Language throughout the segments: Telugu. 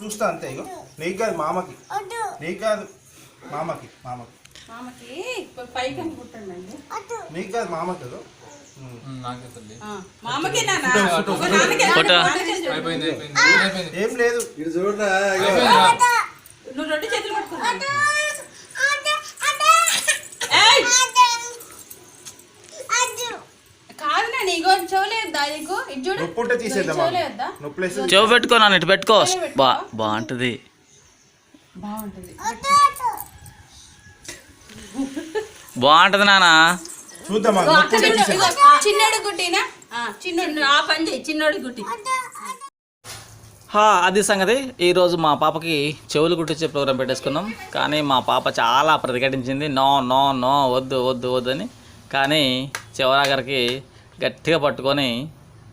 చూస్తా అంతే ఇగో. నీకు కాదు మామకి. నీకు కాదు మామకి మామకి. మామకి పైకి అనుకుంటానండి నీకు కాదు మామకి అయిపోయింది ఏం లేదు. ఇటు చూడరా. నువ్వు రెండు చేతులు పట్టుకున్నా ఏయ్! కాదు నాన్న ఇగో చెవులేద్దా? ఇగో ఇది చూడు. నొప్పి ఉంటే తీసేద్దాం చెవులేద్దా? నొప్పి లేస్తే చెవు పెట్టుకో నన్ను ఇటు పెట్టుకో. బా బాగుంటుంది. బాగుంటుంది. బాగుంటుంది నాన్న. చూద్దాం చిన్నోడు గుట్టినా ఆ, చిన్నోడు ఆ పని చేయి చిన్నోడి గుట్టి హా అది సంగతి. ఈరోజు మా పాపకి చెవులు కుట్టించే ప్రోగ్రాం పెట్టేసుకున్నాం. కానీ మా పాప చాలా ప్రతిఘటించింది. నో నో నో వద్దు వద్దు వద్దు అని. కానీ చివరాగరికి గట్టిగా పట్టుకొని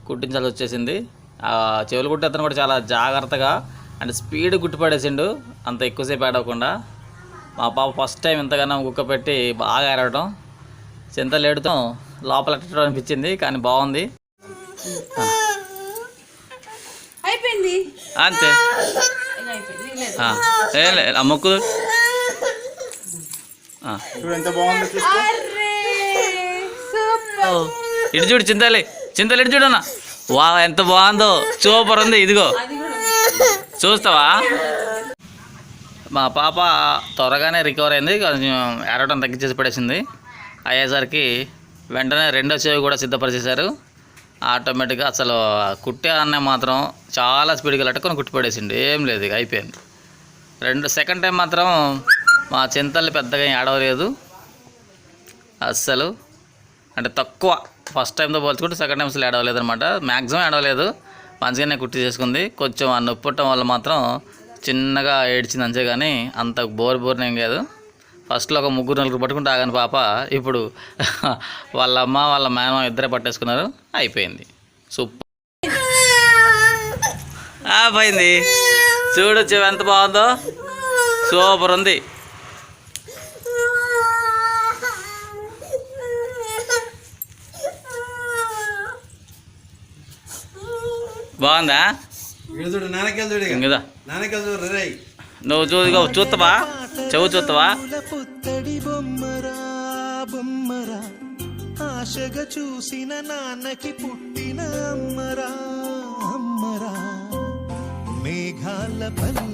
కుట్టించాల్సి వచ్చేసింది. ఆ చెవులు కుట్టి అతను కూడా చాలా జాగ్రత్తగా అంటే స్పీడ్ కుట్టిపడేసిండు అంత ఎక్కువసేపు ఆడవకుండా మా పాప ఫస్ట్ టైం ఇంతగానో కుక్క పెట్టి బాగా ఆడటం చింత లేడుతాం లోపల అనిపించింది కానీ బాగుంది. అయిపోయింది. అంతే. ఆ, మొక్కు. ఆ. చూడు ఎంత బాగుందో చూసుకో. అరే సూపర్. ఇటు చూడు చింతలి చింతలు ఇటు చూడన్నా. వా ఎంత బాగుందో. సూపర్ ఉంది ఇదిగో. చూస్తావా? మా పాప త్వరగానే రికవర్ అయింది. కొంచెం ఏడవడం తగ్గించేసి పడేసింది. అయ్యేసరికి వెంటనే రెండో చెవి కూడా సిద్ధపరిచేశారు. ఆటోమేటిక్గా అసలు కుట్టే అన్న మాత్రం చాలా స్పీడ్గా లట్టుకొని కుట్టిపడేసిండు ఏం లేదు ఇక అయిపోయింది. రెండు సెకండ్ టైం మాత్రం మా చింతల్ని పెద్దగా ఏడవలేదు. అస్సలు. అంటే తక్కువ. ఫస్ట్ టైంతో పోల్చుకుంటే సెకండ్ టైం అసలు ఏడవలేదు అనమాట మ్యాక్సిమం ఏడవలేదు మంచిగానే కుట్టి చేసుకుంది. కొంచెం ఆ నొప్పి పుట్టడం వల్ల మాత్రం చిన్నగా ఏడ్చింది అంతే కానీ అంత బోర్ బోర్ని ఏం కాదు. ఫస్ట్లో ఒక ముగ్గురు నలుగురు పట్టుకుంటే ఆగాను పాప. ఇప్పుడు వాళ్ళ అమ్మ వాళ్ళ మేమ ఇద్దరే పట్టేసుకున్నారు. అయిపోయింది. సూపర్ ఆ, పోయింది ఎంత బాగుందో. సూపర్ ఉంది బాగుందా ఇటు చూడు నాన్నకెళ్ళి చూడు ఇక. ఇంకదా నాన్నకెళ్ళి చూడు రే నువ్వు చూ చూస్తావా చెవు చూస్తావా పుత్తడి బొమ్మరా బొమ్మరా. ఆశగా చూసిన నాన్నకి పుట్టిన అమ్మరా అమ్మరా. మేఘాల పల్లకి